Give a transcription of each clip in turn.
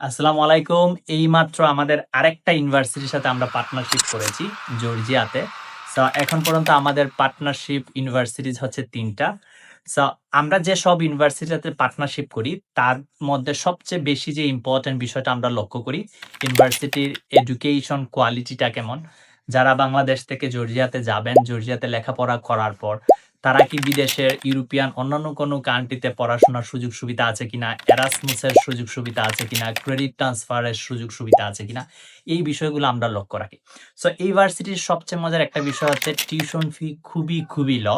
আসসালামু আলাইকুম। এই মাত্র আমাদের আরেকটা ইউনিভার্সিটির সাথে আমরা পার্টনারশিপ করেছি, জর্জিয়াতে। সো এখন পর্যন্ত আমাদের পার্টনারশিপ ইউনিভার্সিটিজ হচ্ছে তিনটা। সো আমরা যে সব ইউনিভার্সিটিতে পার্টনারশিপ করি, তার মধ্যে সবচেয়ে বেশি যে ইম্পর্টেন্ট বিষয়টা আমরা লক্ষ্য করি, ইউনিভার্সিটির এডুকেশন কোয়ালিটিটা কেমন? যারা বাংলাদেশ থেকে জর্জিয়াতে যাবেন, জর্জিয়াতে লেখাপড়া করার পর, তারা কি বিদেশের ইউরোপিয়ান, অন্যান্য কোনো কান্ট্রিতে পড়াশোনার সুযোগ সুবিধা আছে কিনা এরাসমুসের সুযোগ সুবিধা আছে কিনা ক্রেডিট ট্রান্সফারের সুযোগ সুবিধা আছে কিনা, এই বিষয়গুলো আমরা লক্ষ্য রাখি। সো এই ভার্সিটির সবচেয়ে মজার একটা বিষয় হচ্ছে টিউশন ফি খুবই খুবই ল।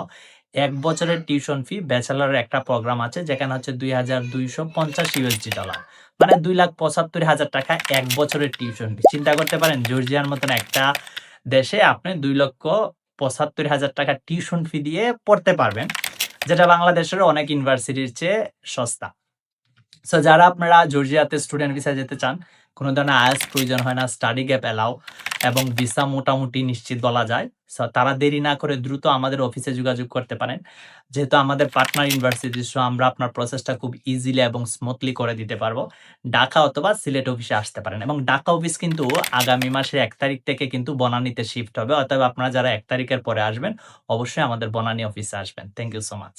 এক বছরের টিউশন ফি ব্যাচেলারের একটা প্রোগ্রাম আছে, যেখানে হচ্ছে দুই হাজার দুইশো পঞ্চাশ ইউএসডি ডলার মানে দুই লাখ পঁচাত্তর হাজার টাকা এক বছরের টিউশন ফি চিন্তা করতে পারেন, জর্জিয়ার মতন একটা দেশে আপনি দুই লক্ষ পঁচাত্তর হাজার টাকা টিউশন ফি দিয়ে পড়তে পারবেন, যেটা বাংলাদেশের অনেক ইউনিভার্সিটির চেয়ে সস্তা। সো যারা আপনারা জর্জিয়াতে স্টুডেন্ট ভিসা যেতে চান, কোনো ধরনের আয়াস প্রয়োজন হয় না স্টাডি গ্যাপ অ্যালাও এবং ভিসা মোটামুটি নিশ্চিত বলা যায়। তারা দেরি না করে দ্রুত আমাদের অফিসে যোগাযোগ করতে পারেন। যেহেতু আমাদের পার্টনার ইউনিভার্সিটি সো আমরা আপনার প্রসেসটা খুব ইজিলি এবং স্মুথলি করে দিতে পারব। ঢাকা অথবা সিলেট অফিসে আসতে পারেন এবং ঢাকা অফিস কিন্তু আগামী মাসের এক তারিখ থেকে কিন্তু বনানীতে শিফট হবে। অতএব আপনারা যারা এক তারিখের পরে আসবেন, অবশ্যই আমাদের বনানী অফিসে আসবেন। Thank you so much